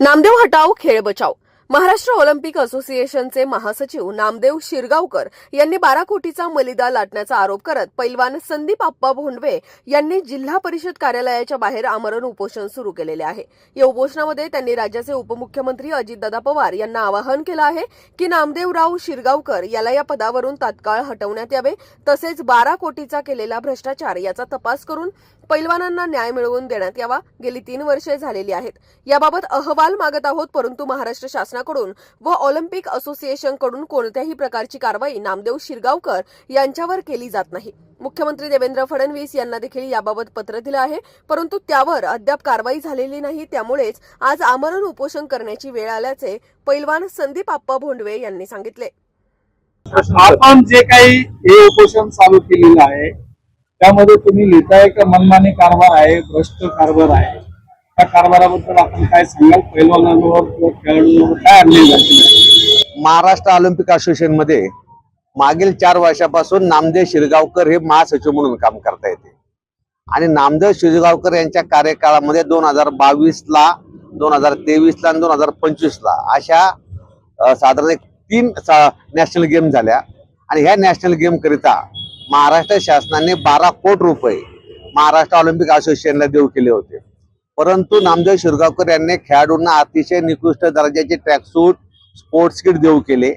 नामदेव हटाव खेळ बचाव महाराष्ट्र ऑलिम्पिक असोसिएशनचे महासचिव नामदेव शिरगावकर यांनी बारा कोटीचा मलिदा लाटण्याचा आरोप करत पैलवान संदीप आप्पा भोंडवे यांनी जिल्हा परिषद कार्यालयाच्या बाहेर आमरण उपोषण सुरू केलेले आहे. या उपोषणामध्ये त्यांनी राज्याचे उपमुख्यमंत्री अजितदादा पवार यांना आवाहन केलं आहे की नामदेवराव शिरगावकर याला या पदावरून तात्काळ हटवण्यात यावे तसेच बारा कोटीचा केलेला भ्रष्टाचार याचा तपास करून पैलवानांना न्याय मिळवून देण्यात यावा. गेली तीन वर्षे झालेली आहेत. याबाबत अहवाल मागत आहोत परंतु महाराष्ट्र शासना शासनाकडून व ऑलिम्पिक असोसिएशनकडून कोणत्याही प्रकारची कारवाई नामदेव शिरगावकर यांच्यावर केली जात नाही. मुख्यमंत्री देवेंद्र फडणवीस यांना देखील याबाबत पत्र दिलं आहे. परंतु त्यावर अद्याप कारवाई झालेली नाही. त्यामुळेच आज आमरण उपोषण करण्याची वेळ आल्याचे पैलवान संदीप आप्पा भोंडवे यांनी सांगितले. आपण जे काही हे उपोषण चालू केलेलं आहे त्यामध्ये तुम्ही लिहिताय का मनमानी कारभार आहे भ्रष्ट कारभार आहे? त्या कारभाराबद्दल आपण काय सांगाल? पैलवानांवर किंवा खेळाडूंवर काय आणले महाराष्ट्र ऑलिम्पिक असोसिएशनमध्ये मागील चार वर्षापासून नामदेव शिरगावकर हे महासचिव म्हणून काम करता येते. आणि नामदेव शिरगावकर यांच्या कार्यकाळामध्ये दोन हजार बावीस ला दोन हजार तेवीसला आणि दोन हजार पंचवीस ला अशा साधारण एक तीन नॅशनल गेम झाल्या. आणि ह्या नॅशनल गेम करिता महाराष्ट्र शासनाने बारा कोटी रुपये महाराष्ट्र ऑलिम्पिक असोसिएशनला देऊ केले होते. परंतु नामदेव शिरगावकर यांनी खेळाडूंना अतिशय निकृष्ट दर्जाचे ट्रॅकसूट स्पोर्ट्स किट देऊ केले.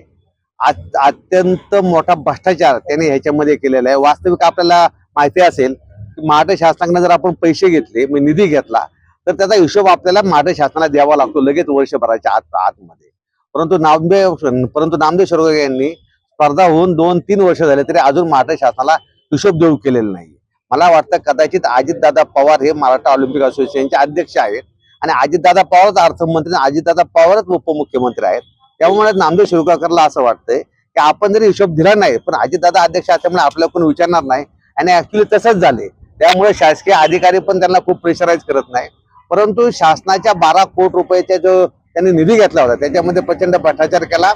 अत्यंत मोठा भ्रष्टाचार त्यांनी ह्याच्यामध्ये केलेला आहे. वास्तविक आपल्याला माहिती असेल की महाराष्ट्र शासनाकडे जर आपण पैसे घेतले म्हणजे निधी घेतला तर त्याचा हिशोब आपल्याला महाराष्ट्र शासनाला द्यावा लागतो लगेच वर्षभराच्या आत आतमध्ये. परंतु नामदेव परंतु नामदेव शिरगावकर यांनी स्पर्धा होऊन दोन तीन वर्ष झाले तरी अजून महाराष्ट्र शासनाला हिशोब देऊ केलेला नाही मला वाटतं कदाचित अजितदादा पवार हे मराठा ऑलिम्पिक असोसिएशनचे अध्यक्ष आहेत. आणि अजितदादा पवारच अर्थमंत्री आणि अजितदादा पवारच उपमुख्यमंत्री आहेत. त्यामुळे नामदेव शिरगावकरला असं वाटतंय की आपण जरी हिशोब दिला नाही पण अजितदादा अध्यक्ष असल्यामुळे आपल्याला कोणी विचारणार नाही. आणि ऍक्च्युली तसंच झाले त्यामुळे शासकीय अधिकारी पण त्यांना खूप प्रेशराईज करत नाही परंतु शासनाच्या बारा कोटी रुपयाचा जो त्यांनी निधी घेतला होता त्याच्यामध्ये प्रचंड भ्रष्टाचार केला.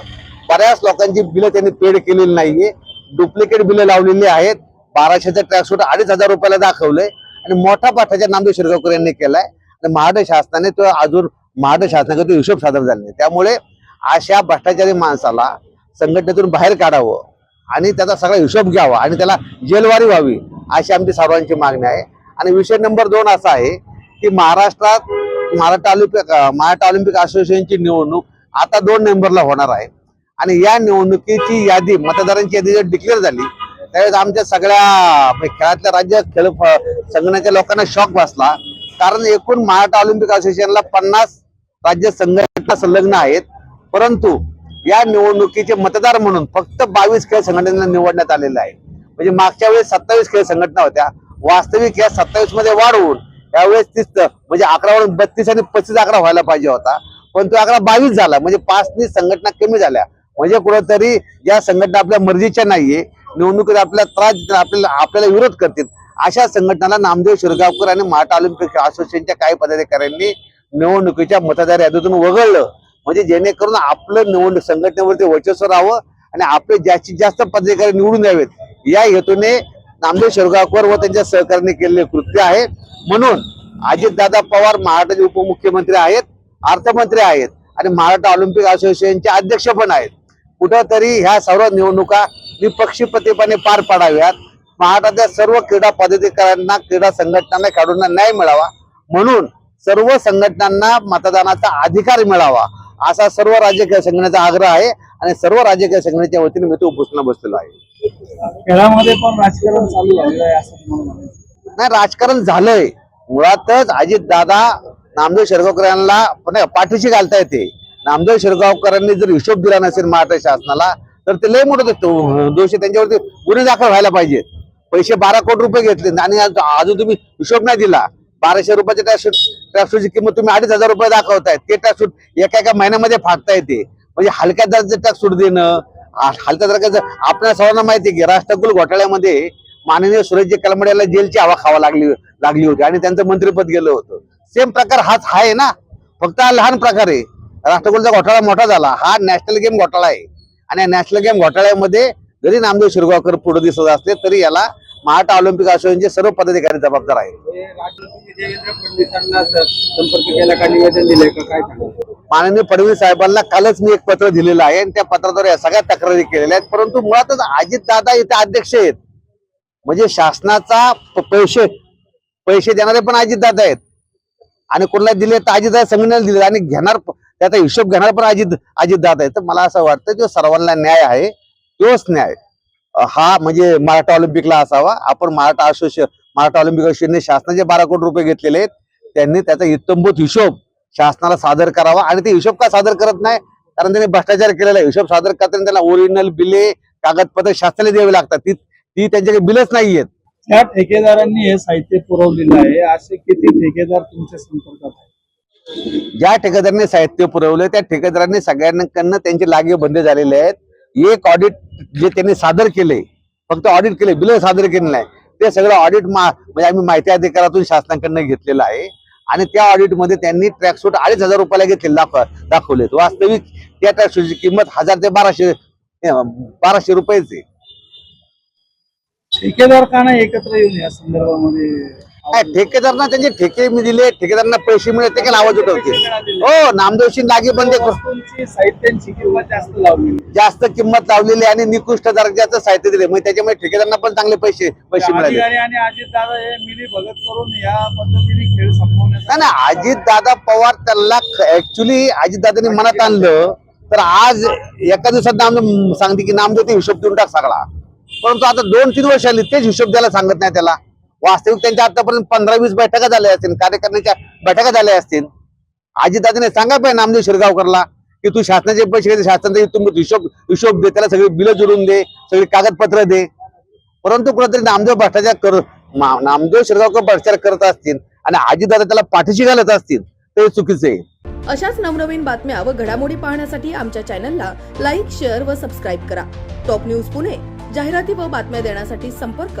बऱ्याच लोकांची बिलं त्यांनी पेड केलेली नाहीये. डुप्लिकेट बिलं लावलेली आहेत. बाराशेचं ट्रॅकसूट अडीच हजार रुपयाला दाखवलंय. आणि मोठा भ्रष्टाचार नामदेव शिरगावकर यांनी केलाय. आणि महाराष्ट्र शासनाने तो अजून महाराष्ट्र शासनाकडे तो हिशोब सादर झाला नाही. त्यामुळे अशा भ्रष्टाचारी माणसाला संघटनेतून बाहेर काढावं आणि त्याचा सगळा हिशोब घ्यावा आणि त्याला जेलवारी व्हावी अशी आमची सर्वांची मागणी आहे. आणि विषय नंबर दोन असा आहे की महाराष्ट्रात महाराष्ट्र ऑलिम्पिक मराठा महाराष्ट्र ऑलिम्पिक असोसिएशनची निवडणूक आता दोन नोव्हेंबरला होणार आहे. आणि या निवडणुकीची यादी मतदारांची यादी जर डिक्लेअर झाली त्यावेळेस आमच्या सगळ्या म्हणजे खेळातल्या राज्य खेळ संघटनेच्या लोकांना शॉक बसला. कारण एकूण महाराष्ट्र ऑलिम्पिक असोसिएशनला पन्नास राज्य संघटना संलग्न आहेत. परंतु या निवडणुकीचे मतदार म्हणून फक्त बावीस खेळ संघटनेला निवडण्यात आलेलं आहे म्हणजे मागच्या वेळेस सत्तावीस खेळ संघटना होत्या. वास्तविक या सत्तावीसमध्ये वाढवून यावेळेस तीस म्हणजे अकरावरून बत्तीस आणि पस्तीस अकरा व्हायला पाहिजे होता. पण तो अकरा बावीस झाला. म्हणजे पाचनी संघटना कमी झाल्या. म्हणजे कुठंतरी या संघटना आपल्या मर्जीच्या नाहीये. निवडणुकीत आपल्याला त्रास देतील, आपल्याला आपल्याला विरोध करतील. अशा संघटनाला नामदेव शिरगावकर आणि मराठा ऑलिम्पिक असोसिएशनच्या काही पदाधिकाऱ्यांनी निवडणुकीच्या मतदार यादीतून वगळलं. म्हणजे जेणेकरून आपलं निवडणूक संघटनेवरती वर्चस्व राहावं आणि आपले जास्तीत जास्त पदाधिकारी निवडून यावेत या हेतूने नामदेव शिरगावकर व त्यांच्या सहकार्याने केलेले कृत्य आहे. म्हणून अजितदादा पवार महाराष्ट्राचे उपमुख्यमंत्री आहेत अर्थमंत्री आहेत आणि महाराष्ट्र ऑलिम्पिक असोसिएशनचे अध्यक्ष पण आहेत. कुठंतरी ह्या सर्व निवडणुका निपक्षपातीपणे पार पाडाव्यात. महाराष्ट्रातल्या सर्व क्रीडा पदाधिकाऱ्यांना क्रीडा संघटनांना खेळाडूंना न्याय मिळावा. म्हणून सर्व संघटनांना मतदानाचा अधिकार मिळावा. असा सर्व राजकीय संघटनेचा आग्रह आहे आणि सर्व राजकीय संघटनेच्या वतीने मी तो उपोषणा बसलेलो आहे. खेळामध्ये पण राजकारण चालू झालेलं आहे असं नाही राजकारण झालंय. मुळातच अजित दादा नामदेव शिरगावकर यांना पण पाठीशी घालता येते. नामदेव शिरगावकरांनी जर हिशोब दिला नसेल महाराष्ट्र शासनाला तर ते लय मोठं दोषी त्यांच्यावरती गुन्हे दाखल व्हायला पाहिजे. पैसे बारा कोटी रुपये घेतले. आणि आज- अजून तुम्ही हिशोब नाही दिला. बाराशे रुपयाच्या ट्रॅक्सूट ट्रॅक्सूटची किंमत तुम्ही अडीच हजार रुपये दाखवताय ते ट्रॅक्सूट एका एका महिन्यामध्ये फाटता येते म्हणजे हलक्या दर्जाचे ट्रॅक्सूट देणं हलक्या दर्जाचं आपल्या सर्वांना माहिती की राष्ट्रकुल घोटाळ्यामध्ये माननीय सुरेशजी कलमड्याला जेलची हवा खावा लागली लागली होती. आणि त्यांचं मंत्रिपद गेलं होतं. सेम प्रकार हाच हा आहे ना? फक्त हा लहान प्रकार आहे. राष्ट्रकुलचा घोटाळा मोठा झाला. हा नॅशनल गेम घोटाळा आहे. आणि नॅशनल गेम घोटाळ्यामध्ये जरी नामदेव शिरगावकर पुढे दिसत असले तरी याला महाराष्ट्र ऑलिम्पिक असोसिएशनचे सर्व पदाधिकारी जबाबदार आहेत. माननीय फडणवीस साहेबांना कालच मी एक पत्र दिलेलं आहे आणि त्या पत्राद्वारे या सगळ्या तक्रारी केलेल्या आहेत. परंतु मुळातच अजित दादा इथे अध्यक्ष आहेत. म्हणजे शासनाचा पैसे पैसे देणारे पण अजित दादा आहेत. आणि कोणाला दिले तर अजित दादा संघटनेला दिले आणि घेणार त्याचा हिशोब घेणार पण अजित अजित आहे. तर मला असं वाटतं जो सर्वांना न्याय आहे तोच न्याय. हा म्हणजे मराठा ऑलिम्पिकला असावा. आपण मराठा असोसिए मराठा ऑलिम्पिक असोसिएशनने शासनाचे बारा कोटी रुपये घेतलेले आहेत. त्यांनी त्याचा इत्तंभूत हिशोब शासनाला सादर करावा. आणि ते हिशोब का सादर करत नाही? कारण त्यांनी भ्रष्टाचार केलेला आहे. हिशोब सादर करताना त्यांना ओरिजिनल बिले कागदपत्र शासनाला द्यावी लागतात. ती ती त्यांच्याकडे बिलच नाही आहेत त्या ठेकेदारांनी हे साहित्य पुरवलेलं आहे. असे किती ठेकेदार तुमच्या संपर्कात आहेत? ज्या ठेकेदारांनी साहित्य पुरवलं त्या ठेकेदारांनी सगळ्यांकडनं त्यांचे लागे बंद झालेले आहेत. एक ऑडिट जे त्यांनी सादर केले फक्त ऑडिट केले बिल सादर केले नाही. ते सगळं ऑडिट म्हणजे आम्ही माहिती अधिकारातून शासनाकडनं घेतलेलं आहे. आणि त्या ऑडिटमध्ये त्यांनी ट्रॅकसूट अडीच हजार रुपयाला घेतले दाखव दाखवलेत वास्तविक त्या ट्रॅकसूटची किंमत हजार ते बाराशे बाराशे रुपयाचे ठेकेदार का नाही एकत्र येऊन या संदर्भामध्ये? काय ठेकेदारांना त्यांचे ठेके मी दिले ठेकेदारांना पैसे मिळत ते आवाज उठवते हो नामदेवशी लागे बंद साहित्यांची किंमत जास्त लावली. जास्त किंमत लावलेली आणि निकृष्ट दर्जाचं साहित्य दिले मग त्याच्यामुळे ठेकेदारांना पण चांगले पैसे पैसे मिळाले. आणि अजित दादा हे मिली भगत करून या पद्धतीने खेळ संपवण्याचा नाही नाही अजित दादा पवार त्यांना ऍक्च्युली अजित दादांनी मनात आणलं तर आज एका दिवसात नाम सांगते की नामदेव ते हिशोब देऊन टाक सगळा. परंतु आता दोन तीन वर्ष आली तेच हिशोब द्यायला सांगत नाही त्याला. वास्तविक त्यांच्या आतापर्यंत पंधरा वीस बैठका झाल्या असतील कार्यकारिणीच्या बैठका झाल्या असतील. आजीदाजीने सांगा पाहिजे नामदेव शिरगावकरला की तू शासनाचे पैसे शासनाचा हिशोब हिशोब दे त्याला सगळी बिलं जोडून दे सगळी कागदपत्र दे. परंतु कुठेतरी नामदेव भ्रष्टाचार कर नामदेव शिरगावकर भ्रष्टाचार करत असतील आणि आजीदादा त्याला पाठीशी घालत असतील ते चुकीचे अशाच नवनवीन बातम्या व घडामोडी पाहण्यासाठी आमच्या चॅनलला लाईक शेअर व सबस्क्राईब करा. टॉप न्यूज पुणे जाहिराती व बातम्या देण्यासाठी संपर्क